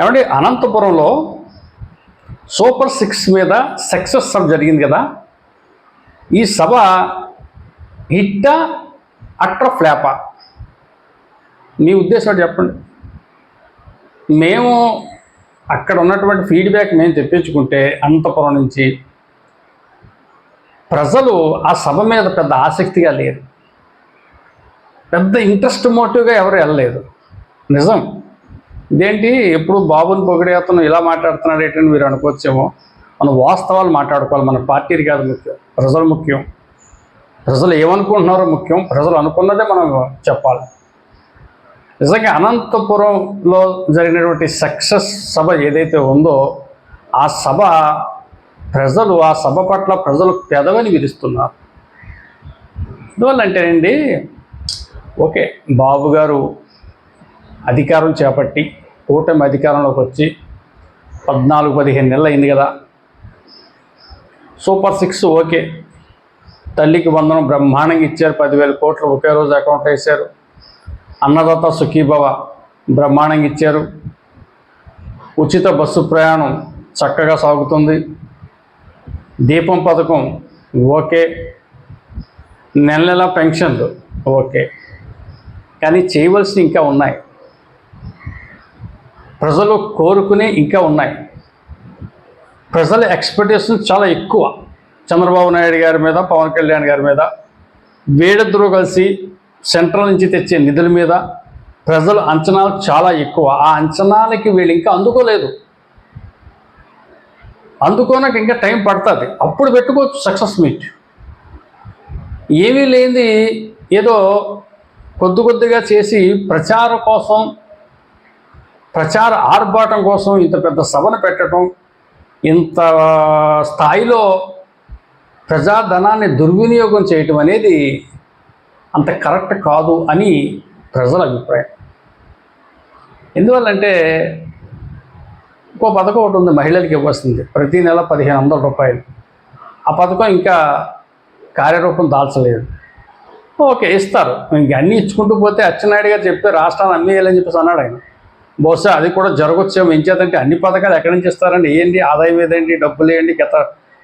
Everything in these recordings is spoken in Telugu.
ఏమంటే అనంతపురంలో సూపర్ సిక్స్ మీద సక్సెస్ సభ జరిగింది కదా. ఈ సభ హిట్ట అట్ర ఫ్లాపా. మీ ఉద్దేశం చెప్పండి. మేము అక్కడ ఉన్నటువంటి ఫీడ్బ్యాక్ మేము తెప్పించుకుంటే అనంతపురం నుంచి ప్రజలు ఆ సభ మీద పెద్ద ఆసక్తిగా లేరు. పెద్ద ఇంట్రెస్ట్ మోటివ్గా ఎవరు వెళ్ళలేదు. నిజం. ఇదేంటి? ఎప్పుడు బాబుని పొగిడే అతను ఇలా మాట్లాడుతున్నాడు ఏంటని మీరు అనుకోవచ్చేమో. మనం వాస్తవాలు మాట్లాడుకోవాలి. మన పార్టీకి కాదు ముఖ్యం. ప్రజలు ముఖ్యం. ప్రజలు ఏమనుకుంటున్నారో ముఖ్యం. ప్రజలు అనుకున్నదే మనం చెప్పాలి. నిజంగా అనంతపురంలో జరిగినటువంటి సక్సెస్ సభ ఏదైతే ఉందో ఆ సభ ప్రజలు ఆ సభ పట్ల ప్రజలు పెదవని విరుస్తున్నారు ఎందువల్లంటేనండి ఓకే బాబు గారు అధికారం చేపట్టి కూటమి అధికారంలోకి వచ్చి పద్నాలుగు పదిహేను నెలలు అయింది కదా. Super six okay. Thalliki Vandanam బ్రహ్మాండంగా ఇచ్చారు పదివేల కోట్లు ఒకే రోజు అకౌంట్ వేశారు. అన్నదాత సుఖీభవ బ్రహ్మాండంగా ఇచ్చారు. ఉచిత బస్సు ప్రయాణం చక్కగా సాగుతుంది. దీపం పథకం ఓకే. నెల నెల పెన్షన్లు ఓకే. కానీ చేయవలసిన ఇంకా ఉన్నాయి. ప్రజలు కోరుకునే ఇంకా ఉన్నాయి. ప్రజల ఎక్స్పెక్టేషన్ చాలా ఎక్కువ. చంద్రబాబు నాయుడు గారి మీద పవన్ కళ్యాణ్ గారి మీద వీళ్ళిద్దరూ కలిసి సెంట్రల్ నుంచి తెచ్చే నిధుల మీద ప్రజల అంచనాలు చాలా ఎక్కువ. ఆ అంచనాలకి వీళ్ళు ఇంకా అందుకోలేదు. అందుకోనక ఇంకా టైం పడుతుంది. అప్పుడు పెట్టుకోవచ్చు సక్సెస్ మీట్. ఏమీ లేనిది ఏదో కొద్ది కొద్దిగా చేసి ప్రచారం కోసం ప్రచార ఆర్భాటం కోసం ఇంత పెద్ద సభను పెట్టడం ఇంత స్థాయిలో ప్రజాధనాన్ని దుర్వినియోగం చేయటం అనేది అంత కరెక్ట్ కాదు అని ప్రజల అభిప్రాయం. ఎందువల్లంటే ఇంకో పథకం ఒకటి ఉంది మహిళలకు ఇవ్వాల్సింది. ప్రతి నెల పదిహేను వందల రూపాయలు. ఆ పథకం ఇంకా కార్యరూపం దాల్చలేదు. ఓకే ఇస్తారు. ఇంక అన్నీ ఇచ్చుకుంటూ పోతే అచ్చెన్నాయుడు గారు చెప్తే రాష్ట్రాన్ని అమ్మేయాలని చెప్పేసి అన్నాడు ఆయన. బహుశా అది కూడా జరగొచ్చేమో ఏం చేద్దంటే అన్ని పథకాలు ఎక్కడి నుంచి ఇస్తారండి? ఏంటి? ఆదాయం ఏదండి? డబ్బులు ఏంటి? గత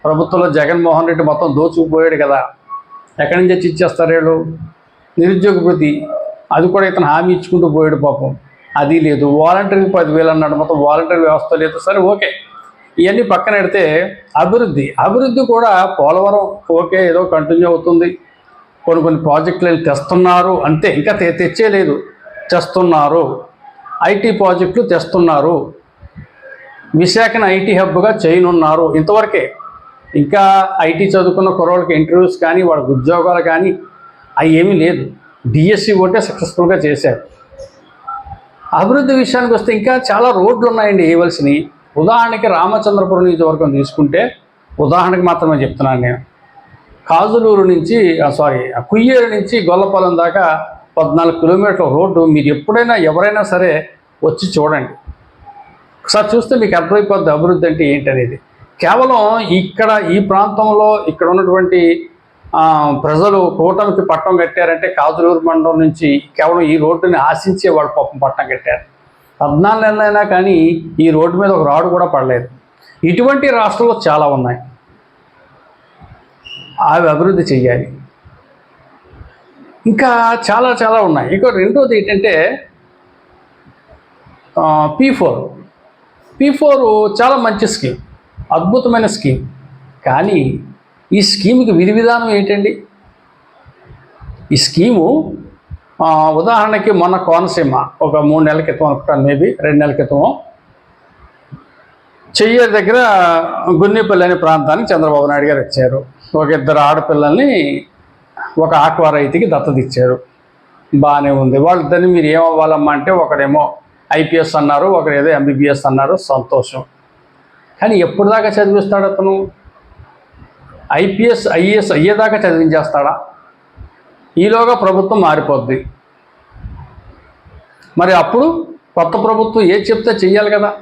ప్రభుత్వంలో జగన్మోహన్ రెడ్డి మొత్తం దోచుకుపోయాడు కదా. ఎక్కడి నుంచి వచ్చి ఇచ్చేస్తారు వీళ్ళు? నిరుద్యోగ వృత్తి అది కూడా ఇతను హామీ ఇచ్చుకుంటూ పోయాడు పాపం. అది లేదు. వాలంటరీ పదివేలు అన్నాడు. మొత్తం వాలంటరీ వ్యవస్థ లేదు. సరే ఓకే. ఇవన్నీ పక్కన పెడితే అభివృద్ధి. అభివృద్ధి కూడా పోలవరం ఓకే ఏదో కంటిన్యూ అవుతుంది. కొన్ని కొన్ని ప్రాజెక్టులు తెస్తున్నారు. అంతే. ఇంకా తె తెస్తున్నారు. ఐటీ ప్రాజెక్టులు తెస్తున్నారు. విశాఖను ఐటీ హబ్గా చేయనున్నారు. ఇంతవరకే ఇంకా ఐటీ చదువుకున్న కుర్రోళ్ళకి ఇంటర్వ్యూస్ కానీ వాళ్ళకి ఉద్యోగాలు కానీ అవి ఏమీ లేదు. డిఎస్సి ఒకటే సక్సెస్ఫుల్గా చేశారు. అభివృద్ధి విషయానికి వస్తే ఇంకా చాలా రోడ్లు ఉన్నాయండి వేయవలసినవి. ఉదాహరణకి రామచంద్రపురం నియోజకవర్గం తీసుకుంటే ఉదాహరణకి మాత్రమే చెప్తున్నాను నేను. కాజులూరు నుంచి సారీ కుయ్యేరు నుంచి గొల్లపాలెం దాకా పద్నాలుగు కిలోమీటర్ల రోడ్డు మీరు ఎప్పుడైనా ఎవరైనా సరే వచ్చి చూడండి. ఒకసారి చూస్తే మీకు అర్థమైపోద్ది అభివృద్ధి అంటే ఏంటనేది కేవలం ఇక్కడ ఈ ప్రాంతంలో ఇక్కడ ఉన్నటువంటి ప్రజలు కూటమికి పట్టం కట్టారంటే కాజులూరు మండలం నుంచి కేవలం ఈ రోడ్డుని ఆశించే వాళ్ళు పాపం పట్టం కట్టారు. పద్నాలుగు నెలలైనా కానీ ఈ రోడ్డు మీద ఒక రాడు కూడా పడలేదు. ఇటువంటి రాష్ట్రాలు చాలా ఉన్నాయి. అవి అభివృద్ధి చెయ్యాలి. ఇంకా చాలా చాలా ఉన్నాయి. ఇంకో రెండోది ఏంటంటే పీ ఫోర్ పీ ఫోర్ చాలా మంచి స్కీమ్. అద్భుతమైన స్కీమ్. కానీ ఈ స్కీమ్కి విధి విధానం ఏంటండి? ఈ స్కీము ఉదాహరణకి మొన్న కోనసీమ ఒక మూడు నెలల క్రితం అనుకుంటాను మేబీ రెండు నెలల క్రితమో చెయ్యర్ దగ్గర గున్నిపల్లి అనే ప్రాంతానికి చంద్రబాబు నాయుడు గారు వచ్చారు. ఒక ఇద్దరు ఆడపిల్లల్ని ఒక ఆక్వా రైతుకి దత్తత ఇచ్చారు బాగానే ఉంది వాళ్ళిద్దరిని మీరు ఏమవ్వాలమ్మా అంటే ఒకడేమో ఐపీఎస్ అన్నారు ఒకరేదో ఎంబీబీఎస్ అన్నారు సంతోషం. కానీ ఎప్పుడు దాకా చదివిస్తాడు అతను? ఐపీఎస్ ఐఏఎస్ అయ్యేదాకా చదివించేస్తాడా? ఈలోగా ప్రభుత్వం మారిపోద్ది. మరి అప్పుడు కొత్త ప్రభుత్వం ఏది చెప్తే చెయ్యాలి కదా?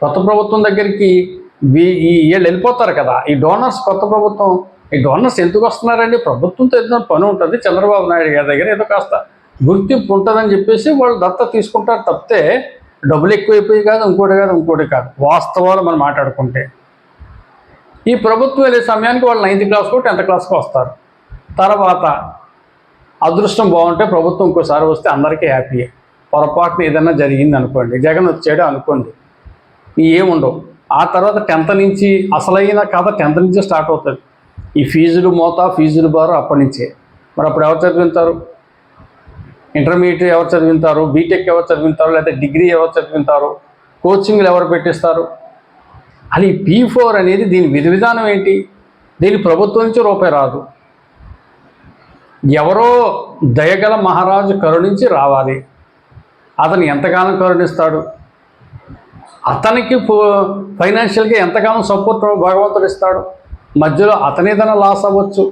కొత్త ప్రభుత్వం దగ్గరికి ఈ వీళ్ళు వెళ్ళిపోతారు కదా. ఈ డోనర్స్ కొత్త ప్రభుత్వం ఈ ఎందుకు వస్తున్నారండి. ప్రభుత్వంతో ఏదైనా పని ఉంటుంది. చంద్రబాబు నాయుడు గారి దగ్గర ఏదో కాస్త గుర్తింపు ఉంటుందని చెప్పేసి వాళ్ళు దత్త తీసుకుంటారు తప్పితే డబ్బులు ఎక్కువైపోయి కాదు ఇంకోటి కాదు ఇంకోటి కాదు. వాస్తవాలు మనం మాట్లాడుకుంటే. ఈ ప్రభుత్వం వెళ్ళే సమయానికి వాళ్ళు నైన్త్ క్లాస్కో టెన్త్ క్లాస్కో వస్తారు. తర్వాత అదృష్టం బాగుంటే ప్రభుత్వం ఇంకోసారి వస్తే అందరికీ హ్యాపీయే పొరపాటున ఏదైనా జరిగింది అనుకోండి. జగన్ వచ్చాడు అనుకోండి. ఏముండవు. ఆ తర్వాత టెన్త్ నుంచి అసలైన కథ టెన్త్ నుంచి స్టార్ట్ అవుతుంది. ఈ ఫీజులు మోత ఫీజులు బారు అప్పటి నుంచే. మరి అప్పుడు ఎవరు చదివింటారు ఇంటర్మీడియట్ ఎవరు చదివింటారు బీటెక్ ఎవరు చదివింటారు లేకపోతే డిగ్రీ ఎవరు చదివింటారు కోచింగ్లు ఎవరు పెట్టిస్తారు? అది పీ ఫోర్ అనేది దీని విధి విధానం ఏంటి? దీని ప్రభుత్వం నుంచి రూపాయి రాదు. ఎవరో దయగల మహారాజు కరుణించి రావాలి. అతను ఎంతకాలం కరుణిస్తాడు? అతనికి ఫైనాన్షియల్గా ఎంతకాలం సపోర్ట్ భగవంతుడు ఇస్తాడు? మధ్యలో అతనిదన లాస్ అవ్వచ్చు.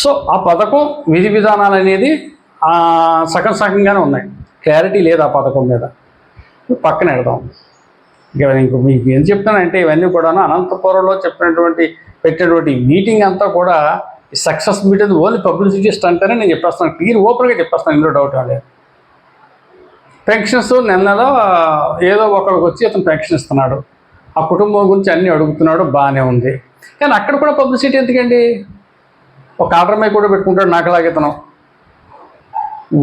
సో ఆ పథకం విధి విధానాలు అనేది సగం సగంగానే ఉన్నాయి. క్లారిటీ లేదు ఆ పథకం మీద. పక్కన పెడదాం. ఇక ఇంక మీకు ఏం చెప్తానంటే ఇవన్నీ కూడా అనంతపురంలో చెప్పినటువంటి పెట్టినటువంటి మీటింగ్ అంతా కూడా సక్సెస్ మీట్ అది ఓన్లీ పబ్లిసిటీ స్టంట్ నేను చెప్పేస్తాను క్లియర్ ఓపెన్గా చెప్పేస్తాను ఇందులో డౌట్ లేదు. పెన్షన్స్ నిన్నలో ఏదో ఒకరికి వచ్చి అతను పెన్షన్ ఇస్తున్నాడు. ఆ కుటుంబం గురించి అన్నీ అడుగుతున్నాడు బాగానే ఉంది. కానీ అక్కడ కూడా పబ్లిసిటీ ఎందుకండి? ఒక ఆర్డర్మైక్ కూడా పెట్టుకుంటాడు నాకులాగే ఇతను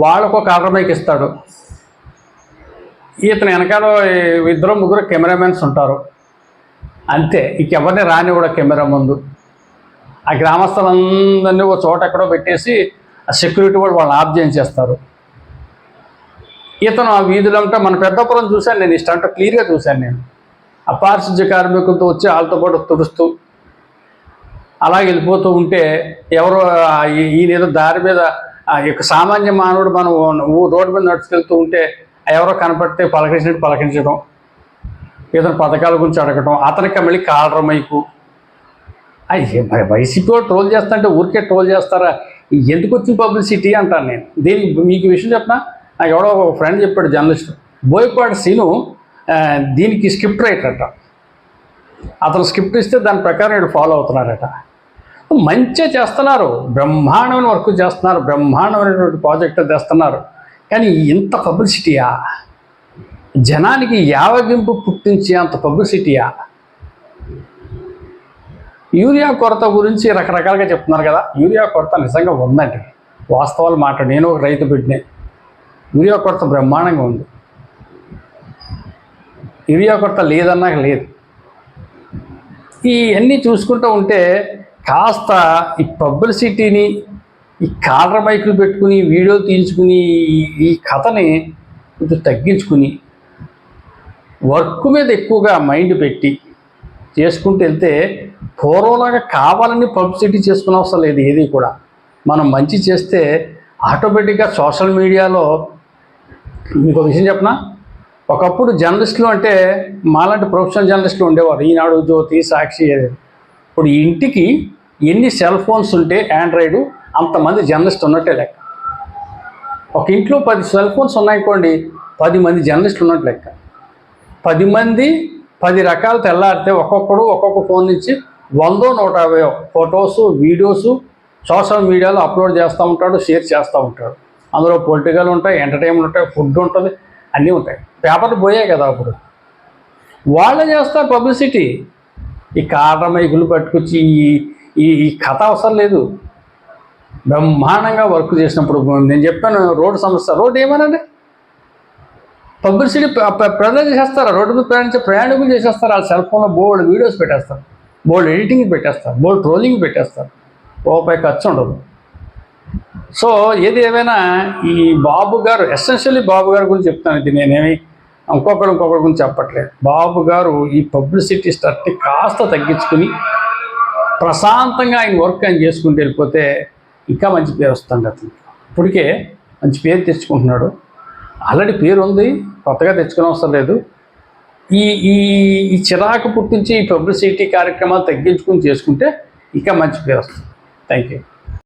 వాళ్ళకు ఒక ఆర్డర్మైక్ ఇస్తాడు. ఇతను వెనకాల ఇద్దరు ముగ్గురు కెమెరామెన్స్ ఉంటారు. అంతే ఇంకెవరిని రాని కూడా కెమెరా ముందు. ఆ గ్రామస్తులందరినీ ఒక చోట ఎక్కడో పెట్టేసి ఆ సెక్యూరిటీ కూడా వాళ్ళని ఆఫ్ చేయించేస్తారు. ఇతను ఆ వీధులంటే మన పెద్దపురం చూశాను నేను ఇష్టం అంటే క్లియర్గా చూశాను నేను. ఆ పారిశుద్ధ్య కార్మికులతో వచ్చి వాళ్ళతో పాటు తుడుస్తూ అలా వెళ్ళిపోతూ ఉంటే ఎవరో ఈయనేదో ఈ- ఏదో దారి మీద ఆ యొక్క సామాన్య మానవుడు మనం ఊ- రోడ్డు మీద నడుచుకెళ్తూ ఉంటే ఎవరో కనపడితే పలకరించినట్టు పలకరించడం ఇతను పథకాల గురించి అడగటం అతనికి మళ్ళీ కాలర మైకు. వైసీపీ ట్రోల్ చేస్తారంటే ఊరికే ట్రోల్ చేస్తారా? ఎందుకు వచ్చిన పబ్లిసిటీ అంటాను నేను. దీనికి మీకు విషయం చెప్పిన నాకు ఎవడో ఒక ఫ్రెండ్ చెప్పాడు జర్నలిస్ట్. బోయపాటి సీను దీనికి స్క్రిప్ట్ రైటర్ అట అతను స్క్రిప్ట్ ఇస్తే దాని ప్రకారం వీళ్ళు ఫాలో అవుతున్నారట. మంచిగా చేస్తున్నారు. బ్రహ్మాండమైన వర్క్ చేస్తున్నారు. బ్రహ్మాండమైనటువంటి ప్రాజెక్ట్ తెస్తున్నారు కానీ ఇంత పబ్లిసిటీయా? జనానికి యావగింపు పుట్టించే అంత పబ్లిసిటీయా? యూరియా కొరత గురించి రకరకాలుగా చెప్తున్నారు కదా. యూరియా కొరత నిజంగా ఉందండి. వాస్తవాలు మాట నేను ఒక రైతు బిడ్డనే. యూరియా కొరత బ్రహ్మాండంగా ఉంది. ఇరియా కొత్త లేదన్నా లేదు. ఇవన్నీ చూసుకుంటూ ఉంటే కాస్త ఈ పబ్లిసిటీని ఈ కాలర్ బైకులు పెట్టుకుని వీడియో తీయించుకుని ఈ- ఈ కథని కొంచెం తగ్గించుకుని వర్క్ మీద ఎక్కువగా మైండ్ పెట్టి చేసుకుంటూ వెళ్తే పూర్వంలాగా కావాలని పబ్లిసిటీ చేసుకునే అవసరం లేదు ఏది కూడా. మనం మంచి చేస్తే ఆటోమేటిక్గా సోషల్ మీడియాలో మీకు ఒక విషయం చెప్పనా? ఒకప్పుడు జర్నలిస్టులు అంటే మాలాంటి ప్రొఫెషనల్ జర్నలిస్టులు ఉండేవారు. ఈనాడు జ్యోతి సాక్షి ఇప్పుడు ఇంటికి ఎన్ని సెల్ ఫోన్స్ ఉంటే ఆండ్రాయిడ్ అంతమంది జర్నలిస్ట్ ఉన్నట్టే లెక్క. ఒక ఇంట్లో పది సెల్ ఫోన్స్ ఉన్నాయనుకోండి పది మంది జర్నలిస్టులు ఉన్నట్టు లెక్క. పది మంది పది రకాలు తెల్లారితే ఒక్కొక్కడు ఒక్కొక్క ఫోన్ నుంచి వందో నూట యాభై ఫొటోస్ వీడియోస్ సోషల్ మీడియాలో అప్లోడ్ చేస్తూ ఉంటాడు షేర్ చేస్తూ ఉంటాడు. అందులో పొలిటికల్ ఉంటాయి ఎంటర్టైన్మెంట్ ఉంటాయి ఫుడ్ ఉంటుంది అన్నీ ఉంటాయి. పేపర్లు పోయాయి కదా అప్పుడు. వాళ్ళే చేస్తారు పబ్లిసిటీ. ఈ కారణమైకులు పట్టుకొచ్చి ఈ- ఈ ఈ కథ అవసరం లేదు. బ్రహ్మాండంగా వర్క్ చేసినప్పుడు నేను చెప్పాను రోడ్డు సమస్య. రోడ్డు ఏమనండి? పబ్లిసిటీ ప్రజలు చేసేస్తారు? రోడ్డు మీద ప్రయాణించే ప్రయాణికులు చేసేస్తారు? వాళ్ళ సెల్ ఫోన్లో బోల్డ్ వీడియోస్ పెట్టేస్తారు. బోల్డ్ ఎడిటింగ్ పెట్టేస్తారు. బోల్డ్ ట్రోలింగ్ పెట్టేస్తారు. రూపాయి ఖర్చు ఉండదు. సో ఏది ఏమైనా ఈ బాబు గారు ఎస్పెషల్లీ బాబు గారి గురించి చెప్తాను ఇది నేనేమి ఇంకొకరు ఇంకొకరి గురించి చెప్పట్లేదు. బాబు గారు ఈ పబ్లిసిటీ స్టర్ని కాస్త తగ్గించుకుని ప్రశాంతంగా ఆయన వర్క్ ఆయన చేసుకుంటూ వెళ్ళిపోతే ఇంకా మంచి పేరు వస్తుంది అతనికి. ఇప్పటికే మంచి పేరు తెచ్చుకుంటున్నాడు. ఆల్రెడీ పేరు ఉంది కొత్తగా తెచ్చుకునే అవసరం లేదు. ఈ ఈ ఈ చిరాకు పుట్టించి ఈ పబ్లిసిటీ కార్యక్రమాలు తగ్గించుకుని చేసుకుంటే ఇంకా మంచి పేరు వస్తుంది. Thank you